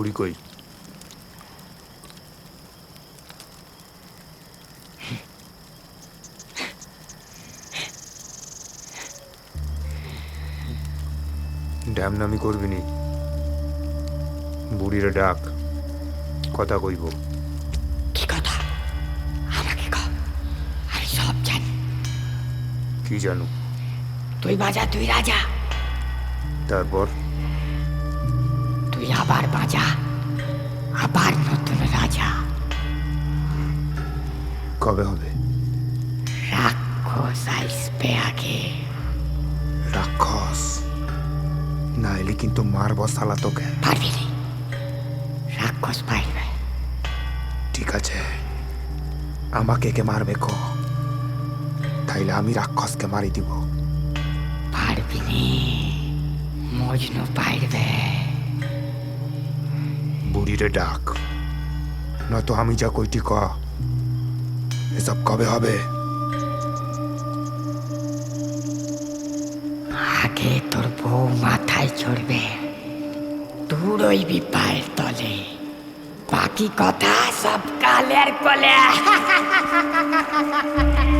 বুড়ি কই? ড্যামনামি করবি নি। বুড়িরে ডাক কথা কইব। কি কথা? আমাকে কহ আমি সব জানি। কি জানো? তুই বাজা তুই রাজা। তারপর? তুই আবার বাজা আবার নতুন রাজা। কবে হবে? রাক্ষস আসবে আগে। রাক্ষস? না এলে কিন্তু মারব সালা তোকে। পারবি রাক্ষস পারবে ঠিক আছে। আমাকে কে মারবে ক? তাইলে আমি রাক্ষসকে মারি দিব। পারবি নি। মজনু পারবে বুড়িরে ডাক। নয়তো আমি যা কইটি ক। এসব কবে হবে? আগে তোর বউ মাথায় চড়বে। দূর ওই পায়ের তলে। বাকি কথা সব কালের কোলে।